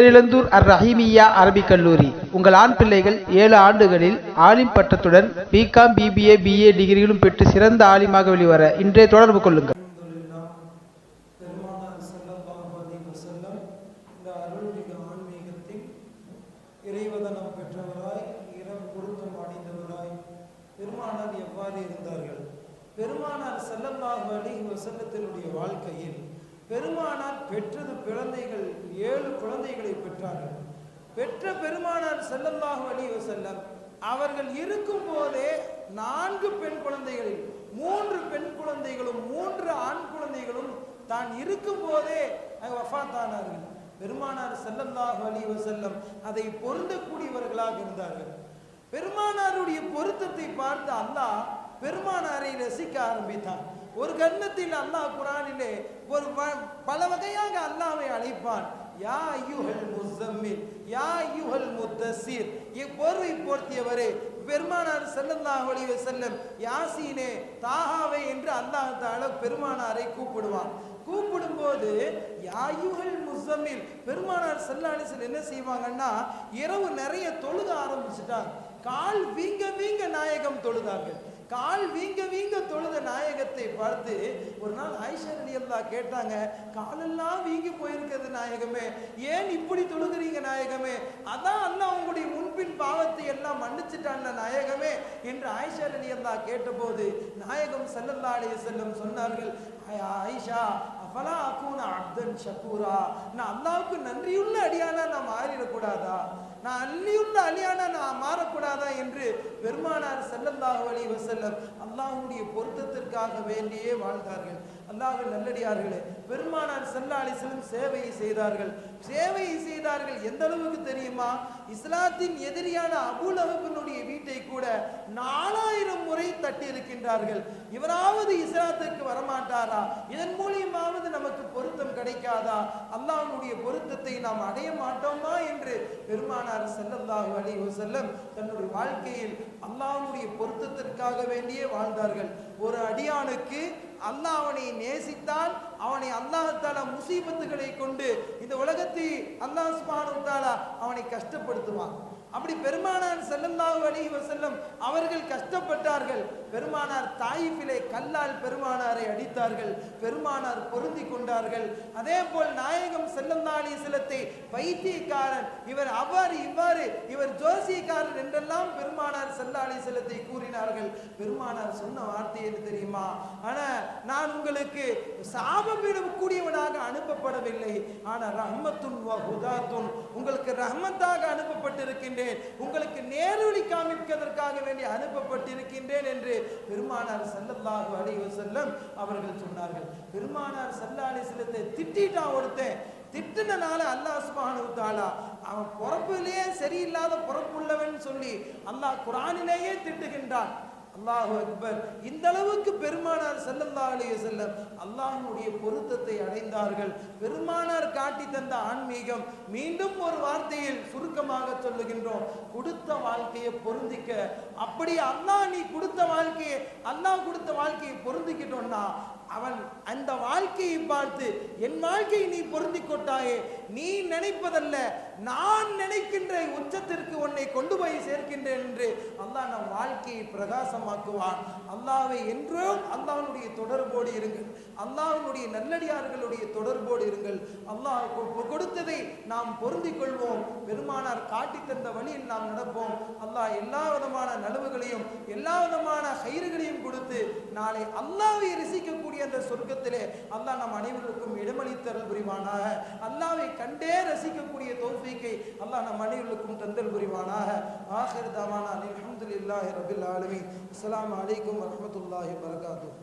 பேரிழந்தூர் அர் ரஹீமியா அரபிக் கல்லூரி. உங்கள் ஆண் பிள்ளைகள் ஏழு ஆண்டுகளில் ஆலிம் பட்டத்துடன் பிகாம் பிபிஏ பிஏ டிகிரிகளும் பெற்று சிறந்த ஆலிமாக வெளிவர இன்றைய தொடர்பு கொள்ளுங்கள். பெருமானார் இறைவதனம் பெற்றவராய் இறம் பொருத்தம் அடைந்தவராய் பெருமானார் எவ்வாறு இருந்தார்கள் பெருமானார் வாழ்க்கையில் பெருமானார் பெற்றது குழந்தைகள் ஏழு குழந்தைகளை பெற்றார்கள். பெற்ற பெருமானார் ஸல்லல்லாஹு அலி வசல்லம் அவர்கள் இருக்கும் போதே நான்கு பெண் குழந்தைகளில் மூன்று பெண் குழந்தைகளும் மூன்று ஆண் குழந்தைகளும் தான் இருக்கும் போதே வஃபாத்தானார்கள் பெருமானார் செல்லல்லாஹு அலி வசல்லம் அதை பொருந்தக்கூடியவர்களாக இருந்தார்கள். பெருமானாருடைய பொருத்தத்தை பார்த்து அல்லாஹ் பெருமானாரை ரசிக்க ஆரம்பித்தான். ஒரு கண்ணத்தில் அல்லாஹ் குரானிலே ஒரு வ- பல வகையாக அல்லாஹ்வை அழைப்பான். யா ஐயுஹல் முஸம்மில் யா ஐயுஹல் முத்தசீர் இப்பொருளை போர்த்தியவரே பெருமானார் ஸல்லல்லாஹு அலைஹி வஸல்லம் யாசீனே தாஹாவே என்று அல்லாஹ் தஆலா பெருமானாரை கூப்பிடுவான். கூப்பிடும்போது யாயுகள் முசம்மில் பெருமானார் செல்லாலிசல் என்ன செய்வாங்கன்னா இரவு நிறைய தொழுக ஆரம்பிச்சுட்டாங்க. கால் வீங்க வீங்க நாயகம் தொழுதாங்க. கால் வீங்க வீங்க தொழுத நாயகத்தை பார்த்து ஒரு நாள் ஆயிஷா அலியல்லா கேட்டாங்க காலெல்லாம் வீங்கி போயிருக்கிறது நாயகமே ஏன் இப்படி தொழுகிறீங்க நாயகமே? அதான் அண்ணா உங்களுடைய முன்பின் பாவத்தை எல்லாம் மன்னிச்சுட்டான் நாயகமே என்று ஆயிஷா அலியல்லா கேட்டபோது நாயகம் ஸல்லல்லாஹு அலைஹி வஸல்லம் சொன்னார்கள் ஆயிஷா அஃபலா அகூன அப்தன் ஷக்கூரா நான் அல்லாவுக்கு நன்றியுள்ள அடியானா நான் மாறிடக்கூடாதா? நான் அல்லியுள்ள அலியானா நான் மாறக்கூடாதா என்று பெருமானார் ஸல்லல்லாஹு அலைஹி வசல்லம் அல்லாஹுடைய பொருத்தத்திற்காக வேண்டியே வாழ்ந்தார்கள். அல்லாஹ் நல்லடியார்களே பெருமானார் ஸல்லல்லாஹு அலைஹி சேவையை செய்தார்கள். சேவையை செய்தார்கள் எந்த அளவுக்கு தெரியுமா? இஸ்லாத்தின் எதிரியான அபுல் அஹபினுடைய வீட்டை கூட நாலாயிரம் முறை தட்டி இருக்கின்றார்கள் இவராவது இஸ்லாத்திற்கு வரமாட்டாரா? இதன் மூலம் பொருத்தம் கிடைக்காதா? அல்லாஹனுடைய பொருத்தத்தை நாம் அடைய மாட்டோமா என்று பெருமானார் செல்லல்லாஹு அலி செல்லம் தன்னுடைய வாழ்க்கையில் அல்லாஹனுடைய பொருத்தத்திற்காக வேண்டியே வாழ்ந்தார்கள். ஒரு அடியானுக்கு அல்லாஹ் அவனை நேசித்தால் அவனை அல்லாஹத்தால முசீபத்துகளை கொண்டு இந்த உலகத்தை அல்லாஹ் சுப்ஹானஹு அவனை கஷ்டப்படுத்துவான். அப்படி பெருமானார் ஸல்லல்லாஹு அலைஹி செல்லும் அவர்கள் கஷ்டப்பட்டார்கள். பெருமானார் தாயிஃபிலே கல்லால் பெருமானாரை அடித்தார்கள். பெருமானார் பொருந்தி கொண்டார்கள். அதே போல் நாயகம் செல்லந்தாளி சிலத்தை பைத்தியக்காரன் இவர் அவ்வாறு இவ்வாறு இவர் ஜோசியக்காரன் என்றெல்லாம் பெருமானார் ஸல்லல்லாஹு சிலத்தை கூறினார்கள். பெருமானார் சொன்ன வார்த்தை என்று தெரியுமா? ஆனா நான் உங்களுக்கு சாபமிடம் கூடியவனாக அனுப்பப்படவில்லை. ஆனா ரஹ்மத்துன் உங்களுக்கு ரஹ்மத்தாக இருக்கின்றேன் உங்களுக்கு நேரொளி காமிப்பதற்காக வேண்டி அனுப்பப்பட்டிருக்கின்றேன் என்று பெருமானார் ஸல்லல்லாஹு அலைஹி செல்லம் அவர்கள் சொன்னார்கள். பெருமானார் ஸல்லல்லாஹு அலைஹி திட்டான் திட்டிட்டான் ஒருத்தன். திட்டுனனால அல்லாஹ் சுபானு தாலா அவன் பிறப்பிலேயே சரியில்லாத பிறப்புள்ளவன் சொல்லி அல்லாஹ் குரானிலேயே திட்டுகின்றான். அல்லாஹு அக்பர். இந்த அளவுக்கு பெருமானார் செல்லல்லா அலைஹி செல்லம் அல்லாஹ்வுடைய பொருத்தத்தை அடைந்தார்கள். பெருமானார் காட்டி தந்த ஆன்மீகம் மீண்டும் ஒரு வார்த்தையில் சுருக்கமாக சொல்லுகின்றோம். கொடுத்த வாழ்க்கையை பொருந்திக்க அப்படி அல்லாஹ் நீ கொடுத்த வாழ்க்கையை அல்லாஹ் கொடுத்த வாழ்க்கையை பொருந்திக்கிட்டோம்னா அவன் அந்த வாழ்க்கையை பார்த்து என் வாழ்க்கையை நீ பொருந்தி கொட்டாயே நீ நினைப்பதல்ல நான் நினைக்கின்ற உச்சத்திற்கு உன்னை கொண்டு போய் சேர்க்கின்றேன் என்று அல்லாஹ் நம் வாழ்க்கையை பிரகாசமாக்குவான். அல்லாவை என்றும் அல்லாஹ்வுடைய தொடர்போடு இருங்கள். அல்லாஹ்வுடைய நல்லடியார்களுடைய தொடர்போடு இருங்கள். அல்லாஹ் கொடுத்ததை நாம் பொருந்திக் கொள்வோம். பெருமானார் காட்டி தந்த வழியில் நாம் நடப்போம். அல்லாஹ் எல்லா விதமான நலவுகளையும் எல்லா விதமான கயிறுகளையும் கொடுத்து நாளை அல்லாவை ரசிக்கக்கூடிய அந்த சொர்க்கத்திலே அல்லாஹ் நம் அனைவருக்கும் இடமளித்தல் புரிவானாக. அல்லாவை கண்டே ரசிக்கக்கூடிய தோல்விக்கை அல்லாஹ் நம் அனைவருக்கும் தந்தல் புரிவானாக. ஆஹிர் தாவானா அல்ஹம்துலில்லாஹி ரபில் ஆலமி அஸ்லாம் அலைக்கும் வரமத்துல்லாஹி வபரகாத்துஹு.